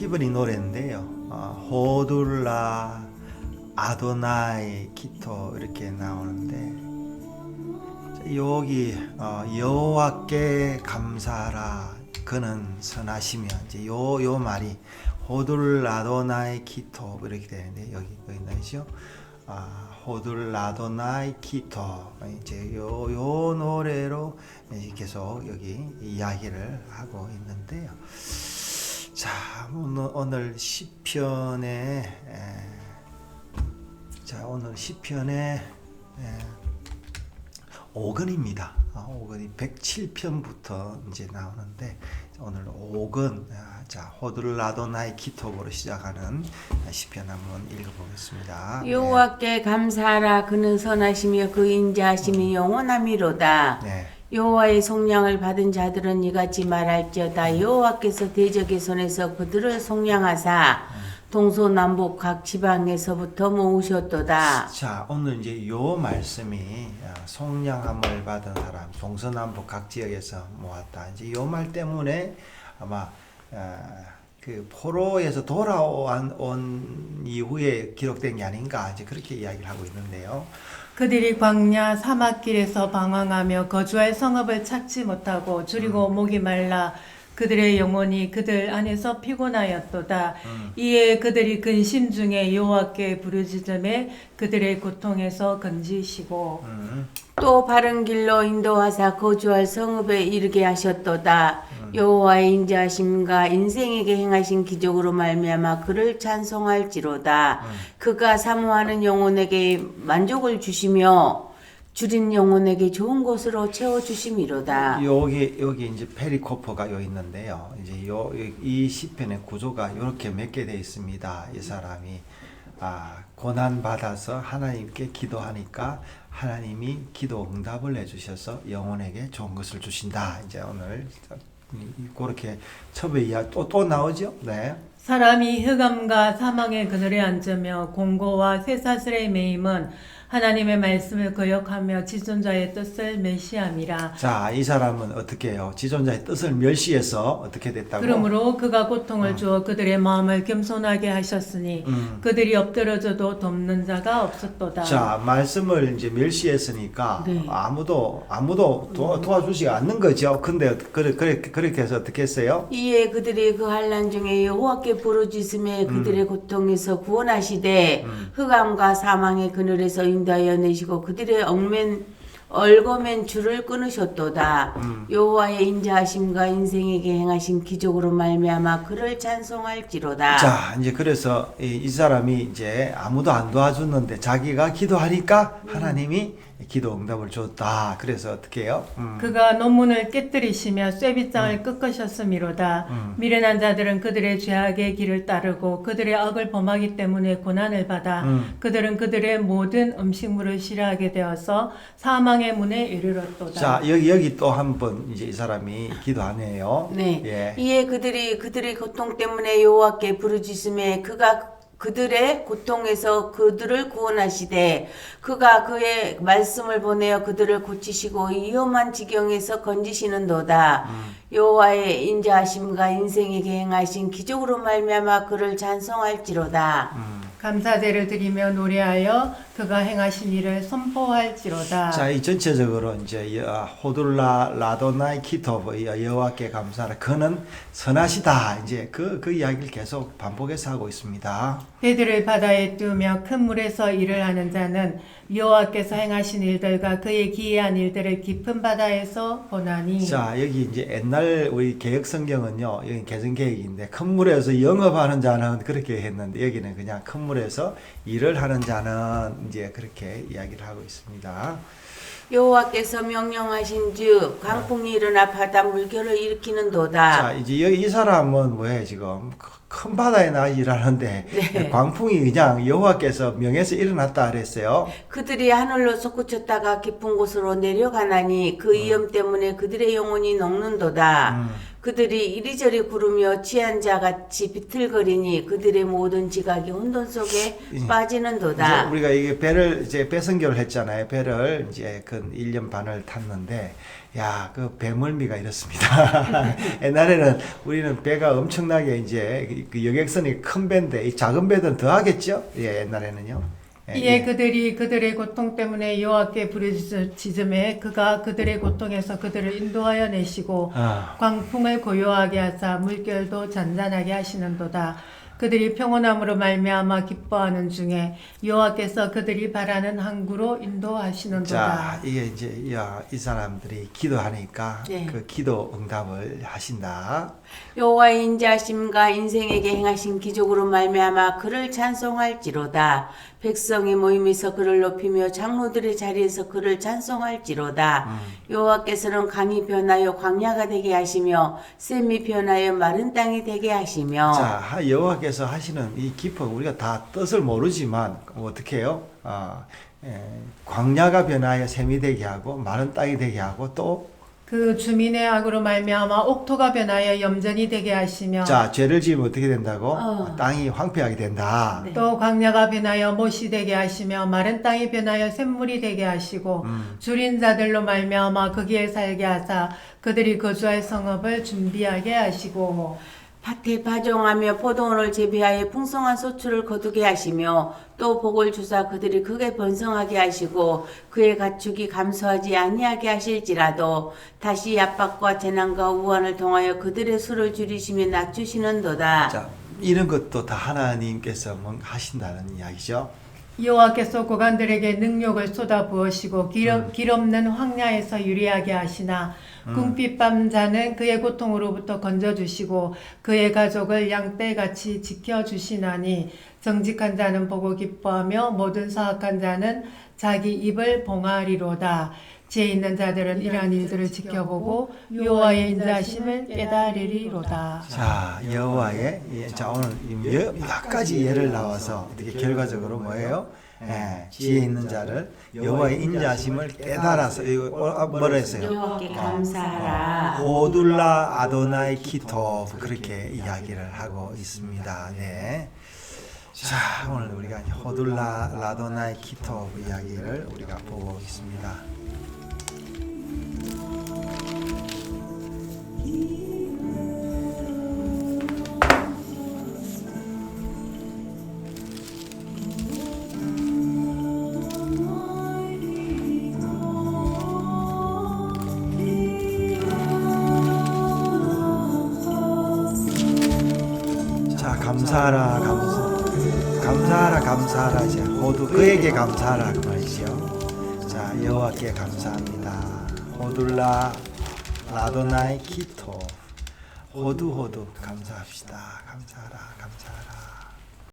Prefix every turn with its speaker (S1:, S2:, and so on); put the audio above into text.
S1: 히브리 노래인데요. 어, 호둘라 아도나이 키토 이렇게 나오는데 자, 여기 어, 여호와께 감사하라 그는 선하시며 이제 요 요 말이 호둘 아도나이 키토 이렇게 되는데 여기 여기 나오죠. 아, 호둘 아도나이 키토 이제 요 요 노래로 계속 여기 이야기를 하고 있는데요. 자 오늘 오늘 시편에 에, 자 오늘 시편에 5근입니다. 아, 5근이 107편부터 이제 나오는데 오늘 5근 아, 자 호들라도나의 기톱으로 시작하는 시편 한번 읽어보겠습니다.
S2: 여호와께 감사하라 그는 선하시며 그 인자하심이 영원함이로다
S1: 네.
S2: 여호와의 속량을 받은 자들은 이같이 말할지어다 여호와께서 대적의 손에서 그들을 속량하사 동서남북 각 지방에서부터 모으셨도다
S1: 자 오늘 이제 요 말씀이 아, 속량함을 받은 사람 동서남북 각 지역에서 모았다. 이제 요 말 때문에 아마 아, 그 포로에서 돌아온 온 이후에 기록된 게 아닌가 이제 그렇게 이야기를 하고 있는데요.
S3: 그들이 광야 사막길에서 방황하며 거주할 성읍을 찾지 못하고 줄이고 목이 말라 그들의 영혼이 그들 안에서 피곤하였도다. 이에 그들이 근심 중에 여호와께 부르짖음에 그들의 고통에서 건지시고
S1: 음.
S2: 또 바른 길로 인도하사 거주할 성읍에 이르게 하셨도다 여호와의 인자하심과 인생에게 행하신 기적으로 말미암아 그를 찬송할지로다 그가 사모하는 영혼에게 만족을 주시며 줄인 영혼에게 좋은 것으로 채워 주심이로다
S1: 여기 여기 이제 페리코퍼가 요 있는데요. 이제 요 이 시편의 구조가 이렇게 몇개돼 있습니다. 이 사람이 아 고난 받아서 하나님께 기도하니까 하나님이 기도 응답을 해주셔서 영혼에게 좋은 것을 주신다. 이제 오늘 이- 그렇게 첩의 이야 또또 나오죠. 네.
S3: 사람이 흑암과 사망의 그늘에 앉으며 공고와 쇠사슬의 매임은 하나님의 말씀을 거역하며 지존자의 뜻을 멸시함이라.
S1: 자, 이 사람은 어떻게 해요? 지존자의 뜻을 멸시해서 어떻게 됐다고?
S3: 그러므로 그가 고통을 주어 그들의 마음을 겸손하게 하셨으니
S1: 음.
S3: 그들이 엎드러져도 돕는 자가 없었도다.
S1: 자 말씀을 이제 멸시했으니까
S2: 네.
S1: 아무도 아무도 도, 도와주지 않는 거죠. 근데 그래, 그래, 그렇게 해서 어떻게 했어요?
S2: 이에 그들이 그 환란 중에 여호와께 부르짖음에 그들의 고통에서 구원하시되 흑암과 사망의 그늘에서 인 도하여 내시고 그들의 얽맨 얼거맨 줄을 끊으셨도다. 여호와의 인자하심과 인생에게 행하신 기적으로 말미암아 그를 찬송할지로다.
S1: 자 이제 그래서 이, 이 사람이 이제 아무도 안 도와줬는데 자기가 기도하니까 하나님이 기도 응답을 줬다. 그래서 어떻게 해요? 음.
S3: 그가 논문을 깨뜨리시며 쇠빗장을 꺾으셨음이로다. 미련한 자들은 그들의 죄악의 길을 따르고 그들의 악을 범하기 때문에 고난을 받아
S1: 음.
S3: 그들은 그들의 모든 음식물을 싫어하게 되어서 사망의 문에 이르렀도다.
S1: 자 여기 여기 또 한 번 이제 이 사람이 기도하네요.
S2: 네.
S1: 예.
S2: 이에 그들이 그들의 고통 때문에 여호와께 부르짖음에 그가 그들의 고통에서 그들을 구원하시되 그가 그의 말씀을 보내어 그들을 고치시고 위험한 지경에서 건지시는도다. 여호와의 인자하심과 인생에게 행하신 기적으로 말미암아 그를 찬송할지로다.
S3: 감사제를 드리며 노래하여 그가 행하신 일을 선포할지로다.
S1: 자, 이 전체적으로 이제 여- 호둘라 라도나이 키토브 여- 여호와께 감사하라. 그는 선하시다. 이제 그그 이야기를 계속 반복해서 하고 있습니다.
S3: 배들을 바다에 띄우며 큰 물에서 일을 하는 자는 여호와께서 행하신 일들과 그의 기이한 일들을 깊은 바다에서 보나니
S1: 자, 여기 이제 옛날 우리 개혁 성경은요. 여기 개정 계획인데 큰 물에서 영업하는 자는 그렇게 했는데 여기는 그냥 큰 물에서 일을 하는 자는 이제 그렇게 이야기를 하고 있습니다.
S2: 여호와께서 명령하신 즉 강풍이 일어나 바다 물결을 일으키는 도다.
S1: 자, 이제 여기 이 사람은 뭐예요, 지금? 크- 큰 바다에 나 일하는데
S2: 네.
S1: 광풍이 그냥 여호와께서 명해서 일어났다 그랬어요.
S2: 그들이 하늘로 솟구쳤다가 깊은 곳으로 내려가나니 그 위험 때문에 그들의 영혼이 녹는도다.
S1: 음.
S2: 그들이 이리저리 구르며 취한 자 같이 비틀거리니 그들의 모든 지각이 혼돈 속에
S1: 이제
S2: 빠지는도다.
S1: 우리가 이게 배를 이제 배선교를 했잖아요. 배를 이제 그 1년 반을 탔는데 야, 그 배멀미가 이렇습니다. 옛날에는 우리는 배가 엄청나게 이제 그- 그 여객선이 큰 배인데 이 작은 배들은 더 하겠죠? 예, 옛날에는요. 예,
S3: 이에
S1: 예.
S3: 그들이 그들의 고통 때문에 여호와께 부르짖음에 그가 그들의 고통에서 그들을 인도하여 내시고
S1: 아.
S3: 광풍을 고요하게 하사 물결도 잔잔하게 하시는도다. 그들이 평온함으로 말미암아 기뻐하는 중에 여호와께서 그들이 바라는 항구로 인도하시는도다.
S1: 자, 이게 이제 야, 이 사람들이 기도하니까
S2: 네.
S1: 그 기도 응답을 하신다.
S2: 여호와의 인자하심과 인생에게 행하신 기적으로 말미암아 그를 찬송할지로다. 백성의 모임에서 그를 높이며 장로들의 자리에서 그를 찬송할지로다.
S1: 음.
S2: 여호와께서는 강이 변하여 광야가 되게 하시며 샘이 변하여 마른 땅이 되게 하시며
S1: 자, 하- 여호와께서 하시는 이 기법 우리가 다 뜻을 모르지만 어떻게 해요? 아, 예, 광야가 변하여 샘이 되게 하고 마른 땅이 되게 하고 또
S3: 그 주민의 악으로 말미암아 옥토가 변하여 염전이 되게 하시며
S1: 자, 죄를 지으면 어떻게 된다고?
S2: 어.
S1: 땅이 황폐하게 된다.
S2: 네.
S3: 또 광야가 변하여 못이 되게 하시며 마른 땅이 변하여 샘물이 되게 하시고
S1: 음.
S3: 줄인 자들로 말미암아 거기에 살게 하사 그들이 거주할 성읍을 준비하게 하시고
S2: 밭에 파종하며 포도원을 재배하여 풍성한 소출을 거두게 하시며 또 복을 주사 그들이 크게 번성하게 하시고 그의 가축이 감소하지 아니하게 하실지라도 다시 압박과 재난과 우환을 통하여 그들의 수를 줄이시며 낮추시는도다.
S1: 자, 이런 것도 다 하나님께서 뭐 하신다는 이야기죠.
S3: 여호와께서 고관들에게 능력을 쏟아 부으시고 길,
S1: 음.
S3: 길 없는 황야에서 유리하게 하시나 궁핍밤 자는 그의 고통으로부터 건져 주시고 그의 가족을 양떼같이 지켜 주시나니 정직한 자는 보고 기뻐하며 모든 사악한 자는 자기 입을 봉하리로다 지혜 있는 자들은 이러한 일들을 지켜보고 여호와의 인자심을 깨달으리로다
S1: 자, 여호와의 예, 자 오늘 이 몇, 몇 가지 예를 나와서 어떻게 결과적으로 뭐예요? 예, 지혜 있는 자를 여호와의 인자심을 깨달아서 이거 어, 뭐라 했어요?
S2: 여호와께 감사하라.
S1: 호둘라 아도나이 키토 그렇게 이야기를 하고 있습니다. 네. 자 오늘 우리가 호둘라 라도나이 키토 이야기를 우리가 보고 있습니다. 감사하라 감사 감사하라 감사하라 이제 모두 그에게 감사하라 그 말이죠. 자 여호와께 감사합니다. 호둘라 라도나이 키토 호두 호두 감사합시다. 감사하라 감사하라.